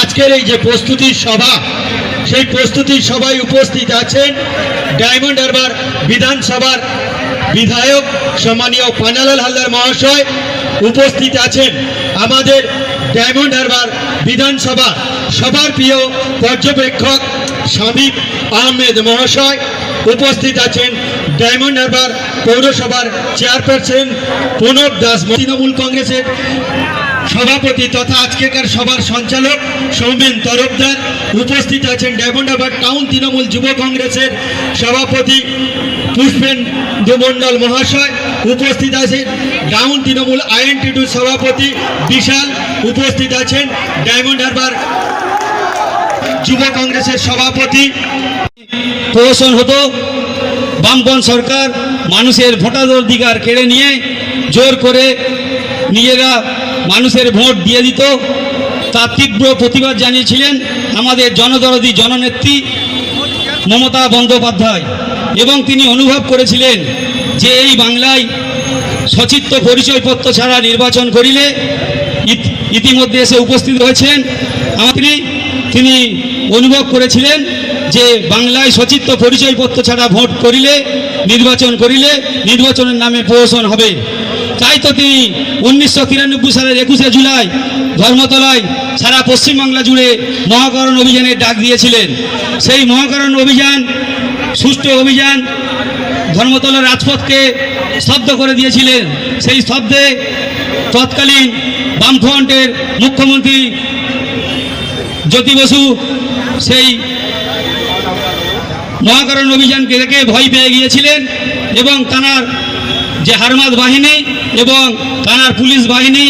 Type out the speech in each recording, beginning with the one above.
আজকের এই যে প্রস্তুতির সভা, সেই প্রস্তুতির সভায় উপস্থিত আছেন ডায়মন্ড হারবার বিধানসভার বিধায়ক সম্মানীয় পানালাল হালদার মহাশয়। উপস্থিত আছেন আমাদের ডায়মন্ড হারবার বিধানসভা সবার প্রিয় পর্যবেক্ষক শামীম আহমেদ মহাশয়। উপস্থিত আছেন ডায়মন্ড হারবার পৌরসভার চেয়ারপারসন প্রণব দাস তৃণমূল কংগ্রেসের সভাপতি তথা আজকেকার সভার সঞ্চালক সৌমেন তরফদার, উপস্থিত আছেন ডায়মন্ড হারবার টাউন তৃণমূল যুব কংগ্রেসের সভাপতি পুষ্পেন মণ্ডল মহাশয়, উপস্থিত আছেন ডাউন তৃণমূল আইএনটি সভাপতি বিশাল, উপস্থিত আছেন ডায়মন্ড হারবার যুব কংগ্রেসের সভাপতি। প্রহসন হতো বামপন সরকার মানুষের ভোটাধিকার কেড়ে নিয়ে জোর করে নিজেরা মানুষের ভোট দিয়ে দিত। তার তীব্র প্রতিবাদ জানিয়েছিলেন আমাদের জনদরদি জননেত্রী মমতা বন্দ্যোপাধ্যায় এবং তিনি অনুভব করেছিলেন যে এই বাংলায় সচিত্র পরিচয়পত্র ছাড়া নির্বাচন করিলে ইত- ইতিমধ্যে এসে উপস্থিত হয়েছেন। আমাদের তিনি অনুভব করেছিলেন যে বাংলায় সচিত্র পরিচয়পত্র ছাড়া ভোট করিলে, নির্বাচন করিলে নির্বাচনের নামে প্রহসন হবে। তাই তো তিনি উনিশশো তিরানব্বই সালের একুশে জুলাই ধর্মতলায় সারা পশ্চিমবাংলা জুড়ে মহাকরণ অভিযানের ডাক দিয়েছিলেন। সেই মহাকরণ অভিযান, সুষ্ঠু অভিযান ধর্মতলা রাজপথকে স্তব্ধ করে দিয়েছিলেন। সেই স্তব্ধে তৎকালীন বামফ্রন্টের মুখ্যমন্ত্রী জ্যোতি বসু সেই মহাকরণ অভিযানকে দেখে ভয় পেয়ে গিয়েছিলেন এবং তানার যে হারমাদ বাহিনী এবং তানার পুলিশ বাহিনী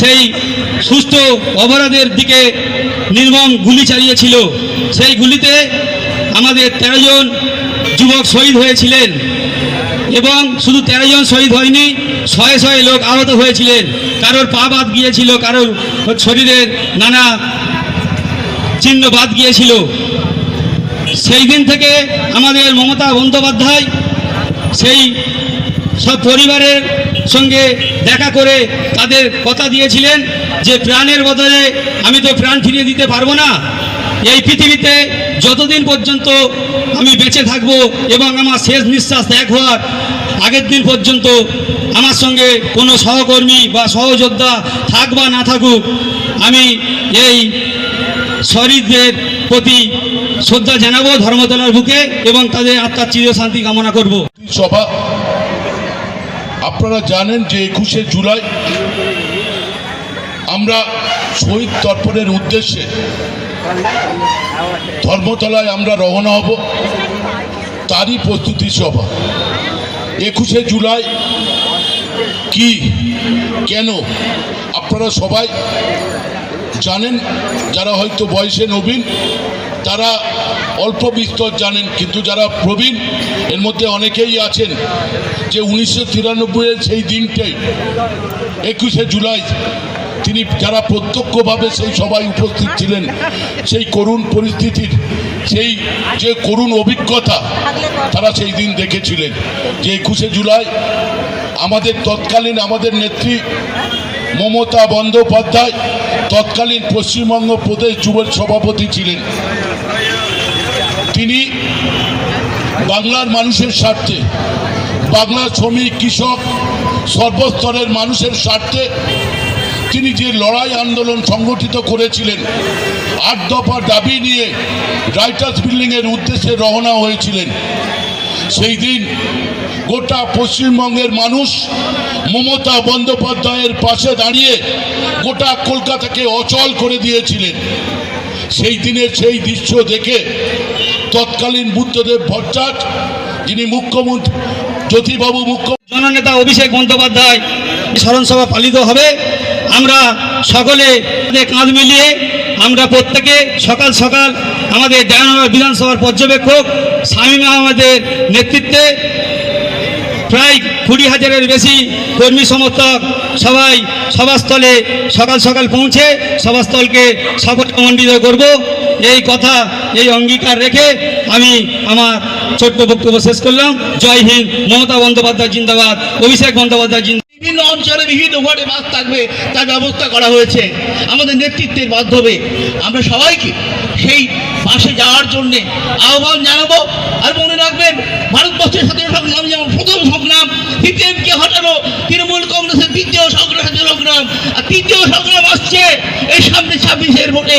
সেই সুস্থ অপরাধের দিকে নির্মম গুলি চালিয়েছিল। সেই গুলিতে আমাদের তেরো জন যুবক শহীদ হয়েছিলেন এবং শুধু তেরো জন শহীদ হয়নি শয়ে শয়ে লোক আহত হয়েছিলেন। কারোর পা বাদ গিয়েছিল, কারোর শরীরের নানা চিহ্ন বাদ গিয়েছিল। সেই দিন থেকে আমাদের মমতা বন্দ্যোপাধ্যায় সেই সব পরিবারের সঙ্গে দেখা করে তাদের কথা দিয়েছিলেন যে প্রাণের বদলে আমি তো প্রাণ ফিরিয়ে দিতে পারব না। এই পৃথিবীতে যতদিন পর্যন্ত আমি বেঁচে থাকব এবং আমার শেষ নিঃশ্বাস ত্যাগ হওয়ার আগের দিন পর্যন্ত আমার সঙ্গে কোনো সহকর্মী বা সহযোদ্ধা থাক বা না থাকুক, আমি এই শরীরদের প্রতি শ্রদ্ধা জানাব ধর্মতলার বুকে এবং তাদের আত্মার চির শান্তি কামনা করব। সভা আপনারা জানেন যে একুশে জুলাই আমরা শহীদ তর্পণের উদ্দেশ্যে ধর্মতলায় আমরা রওনা হব। তারই প্রস্তুতি সভা। একুশে জুলাই কি, কেন, আপনারা সবাই জানেন, যারা হয়তো বয়সে নবীন তারা অল্প বিস্তর জানেন, কিন্তু যারা প্রবীণ, এর মধ্যে অনেকেই আছেন যে উনিশশো তিরানব্বইয়ের সেই দিনটাই, একুশে জুলাই, তিনি যারা প্রত্যক্ষভাবে সেই সবাই উপস্থিত ছিলেন, সেই করুণ পরিস্থিতির, সেই যে করুণ অভিজ্ঞতা তারা সেই দিন দেখেছিলেন যে একুশে জুলাই আমাদের তৎকালীন আমাদের নেত্রী মমতা বন্দ্যোপাধ্যায় তৎকালীন পশ্চিমবঙ্গ প্রদেশ যুবের সভাপতি ছিলেন। তিনি বাংলার মানুষের স্বার্থে বাংলার শ্রমিক, কৃষক, সর্বস্তরের মানুষের স্বার্থে তিনি যে লড়াই আন্দোলন সংগঠিত করেছিলেন, আট দফা দাবি নিয়ে রাইটার্স বিল্ডিংয়ের উদ্দেশ্যে রওনা হয়েছিলেন। সেই দিন গোটা পশ্চিমবঙ্গের মানুষ মমতা বন্দ্যোপাধ্যায়ের পাশে দাঁড়িয়ে গোটা কলকাতাকে অচল করে দিয়েছিলেন। সেই দিনের সেই দৃশ্য দেখে তৎকালীন বুদ্ধদেব ভট্টাচার্য যিনি মুখ্যমন্ত্রী, জ্যোতিবাবু মুখ্য জননেতা অভিষেক বন্দ্যোপাধ্যায় স্মরণসভা পালিত হবে। আমরা সকলে কাঁধ মিলিয়ে আমরা প্রত্যেকে সকাল সকাল আমাদের জাহানগর বিধানসভার পর্যবেক্ষক শামীম আহমেদের নেতৃত্বে প্রায় কুড়ি হাজারের বেশি কর্মী সমর্থক সবাই সভাস্থলে সকাল সকাল পৌঁছে সভাস্থলকে সাফল্যমণ্ডিত করব। এই কথা, এই অঙ্গীকার রেখে আমি আমার ছোট্ট বক্তব্য শেষ করলাম। জয় হিন্দ, মমতা বন্দ্যোপাধ্যায় জিন্দাবাদ, অভিষেক বন্দ্যোপাধ্যায় জিন্দাবাদ। বিভিন্ন অঞ্চলে বিভিন্ন ওয়ার্ডে বাস থাকবে, তার ব্যবস্থা করা হয়েছে। আমাদের নেতৃত্বের মাধ্যমে আমরা সবাইকে সেই বাসে যাওয়ার জন্যে আহ্বান জানাব। আর মনে রাখবেন, ভারতবর্ষের স্বাধীনতা সংগ্রাম যেমন প্রথম সংগ্রাম সিপিএমকে হটানো তৃণমূল কংগ্রেসের দ্বিতীয় সংগ্রাম সংগ্রাম, আর তৃতীয় সংগ্রাম আসছে এই সামনে ছাব্বিশের ভোটে।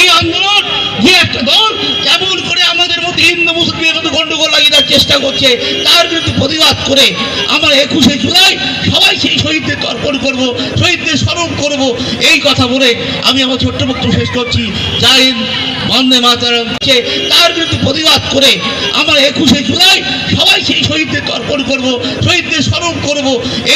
এই আন্দোলন যে একটা দল কেমন করে আমাদের মধ্যে হিন্দু মুসলিমের মধ্যে গন্ডগোল লাগিয়ে দেওয়ার চেষ্টা করছে, তার বিরুদ্ধে প্রতিবাদ করে আমরা একুশে জুলাই সবাই সেই শহীদদের তর্পণ করব, শহীদদের স্মরণ করব। এই কথা বলে আমি আমার ছোট্ট বক্তব্য শেষ করছি। হিন্দ, বন্দে মাতারাম। তার বিরুদ্ধে প্রতিবাদ করে আমরা একুশে জুলাই সবাই সেই শহীদদের তর্পণ করব, শহীদদের স্মরণ করব।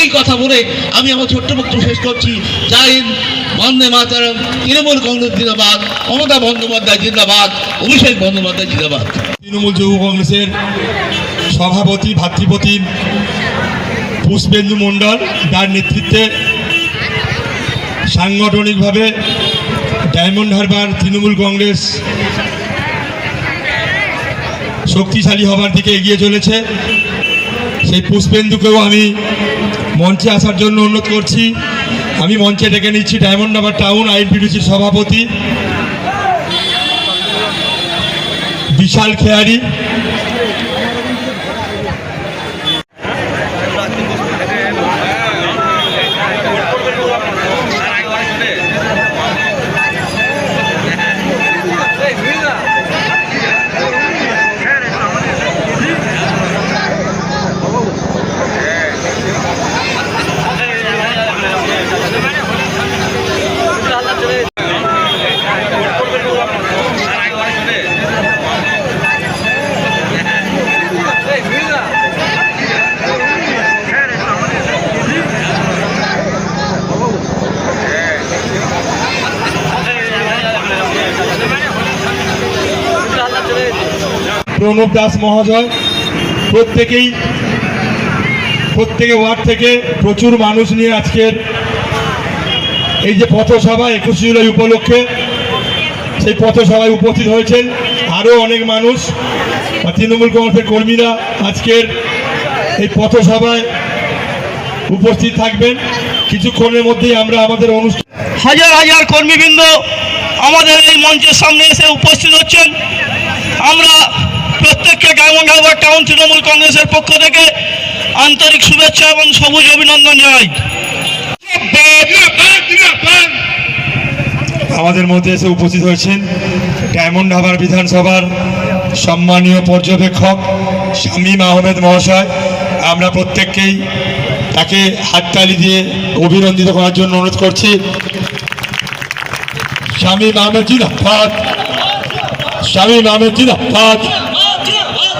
এই কথা বলে আমি আমার ছোট্ট বক্তব্য শেষ করছি। হিন্দ, বন্দে মাতারাম, তৃণমূল কংগ্রেস জিন্দাবাদ, মমতা বন্দ্যোপাধ্যায় জিন্দাবাদ, অভিষেক বন্দ্যোপাধ্যায় জিন্দাবাদ। তৃণমূল যুব কংগ্রেসের সভাপতি, ভাতৃপতি পুষ্পেন্দু মণ্ডল, তার নেতৃত্বে সাংগঠনিকভাবে ডায়মন্ড হারবার তৃণমূল কংগ্রেস শক্তিশালী হবার দিকে এগিয়ে চলেছে। সেই পুষ্পেন্দুকেও আমি মঞ্চে আসার জন্য অনুরোধ করছি। আমি মঞ্চে ডেকে নিচ্ছি ডায়মন্ড নাম্বার টাউন আইনপিডিসির সভাপতি। বিশাল খেয়ারি। প্রণব দাস মহাশয় প্রত্যেকেই, প্রত্যেকে ওয়ার্ড থেকে প্রচুর মানুষ নিয়ে আজকের এই যে পথসভা একুশে জুলাই উপলক্ষে, সেই পথসভায় উপস্থিত হয়েছেন আরও অনেক মানুষ বা তৃণমূল কংগ্রেসের কর্মীরা আজকের এই পথসভায় উপস্থিত থাকবেন। কিছুক্ষণের মধ্যেই আমরা আমাদের অনুষ্ঠান হাজার হাজার কর্মীবৃন্দ আমাদের এই মঞ্চের সামনে এসে উপস্থিত হচ্ছেন। আমরা প্রত্যেককে ডায়মন্ড টাউন তৃণমূল কংগ্রেসের পক্ষ থেকে আন্তরিক শুভেচ্ছা এবং সবুজ অভিনন্দন জানাই। আমাদের মধ্যে এসে উপস্থিত হয়েছেন ডায়মন্ড হাবার বিধানসভার সম্মানীয় পর্যবেক্ষক শামীম আহমেদ মহাশয়। আমরা প্রত্যেককেই তাকে হাততালি দিয়ে অভিনন্দিত করার জন্য অনুরোধ করছি। শামীম আহমেদ জিন্দাবাদ। শামীম আহমেদ জিন্দাবাদ।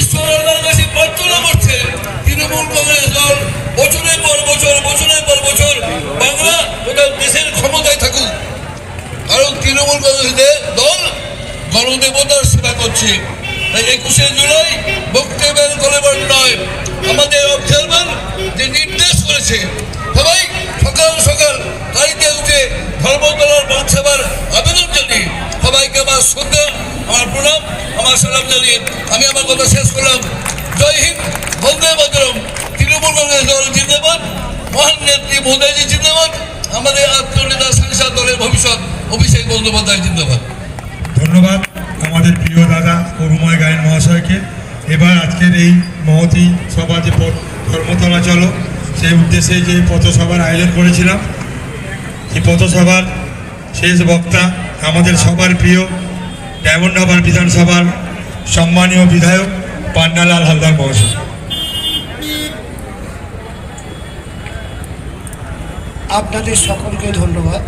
ঈশ্বর আল্লাহর কাছে প্রার্থনা করছেন তৃণমূল কংগ্রেস দল বছরের পর বছর, বছরের পর বছর বাংলা তথা দেশের ক্ষমতায় থাকুক। কারণ তৃণমূল কংগ্রেসের দল গণদেবতার সেবা করছে। তাই একুশে জুলাই বক্তব্যের কলেবার নয়। আমাদের অবজারভার যে নির্দেশ করেছে, সবাই সকাল সকাল গাড়িতে উঠে ধর্মতলার পৌঁছাবার আবেদন জানিয়ে সবাইকে আমার শ্রদ্ধা আমার প্রণাম, আমার সালাম জানিয়ে আমি আমার কথা শেষ করলাম। জয় হিন্দ, বন্দে মাতরম। তৃণমূল কংগ্রেস দল জিন্দাবাদ, মহান নেত্রী মোদাজি জিন্দাবাদ, আমাদের আত্মনেতা সাংসদ দলের ভবিষ্যৎ অভিষেক বন্দ্যোপাধ্যায় জিন্দাবাদ। ধন্যবাদ আমাদের প্রিয় দাদা করুময় গায়ন মহাশয়কে। এবার আজকের এই মহতি সভা যে ধর্মতলা চলো, সেই উদ্দেশ্যে যে পথসভার আয়োজন করেছিলাম এই পথসভার শেষ বক্তা আমাদের সবার প্রিয় ডায়মন্ড হাবার বিধানসভার সম্মানীয় বিধায়ক পান্নালাল হালদার মহাশয়। আপনাদের সকলকে ধন্যবাদ।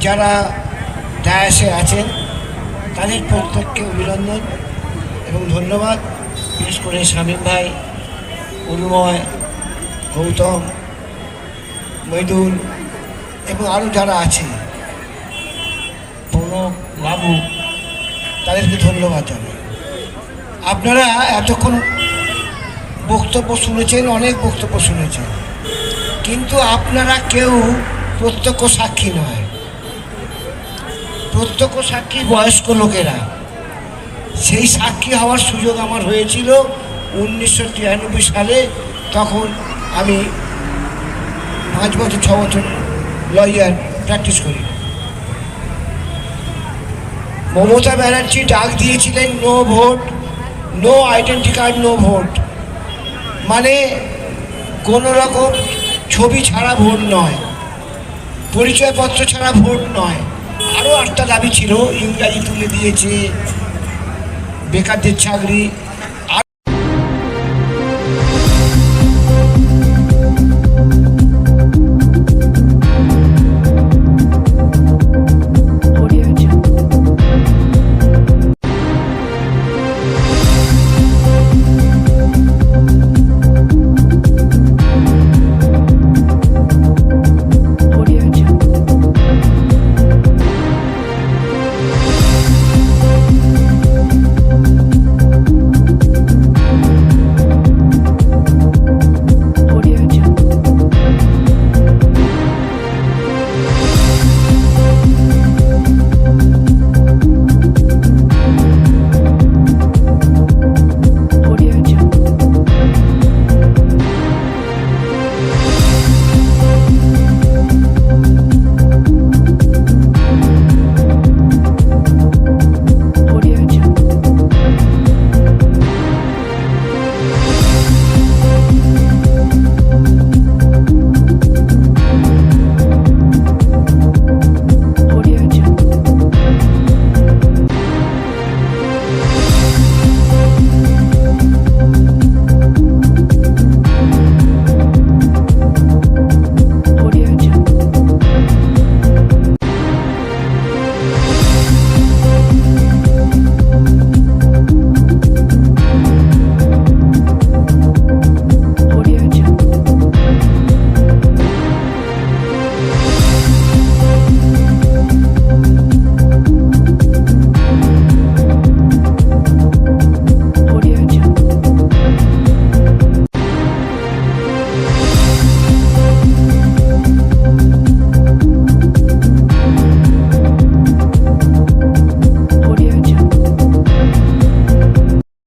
যারা ডায়াসে আছেন, তাদের প্রত্যেককে অভিনন্দন এবং ধন্যবাদ। বিশেষ করে শামীম ভাই উন্ময় গৌতম, মৈদুল এবং আরও যারা আছে প্রণব লাবু তাদেরকে ধন্যবাদ জানাই। আপনারা এতক্ষণ বক্তব্য শুনেছেন, অনেক বক্তব্য শুনেছেন, কিন্তু আপনারা কেউ প্রত্যক্ষ সাক্ষী নয়। প্রত্যক্ষ সাক্ষী বয়স্ক লোকেরা। সেই সাক্ষী হওয়ার সুযোগ আমার হয়েছিল উনিশশো তিরানব্বই সালে, তখন আমি পাঁচ বছর, ছ বছর লয়ার প্র্যাকটিস করি। মমতা ব্যানার্জি ডাক দিয়েছিলেন no vote, no identity card, no vote. মানে কোনো রকম ছবি ছাড়া ভোট নয়, পরিচয়পত্র ছাড়া ভোট নয়। আরও আটটা দাবি ছিল, ইংরাজি তুলে দিয়েছে, বেকারদের চাকরি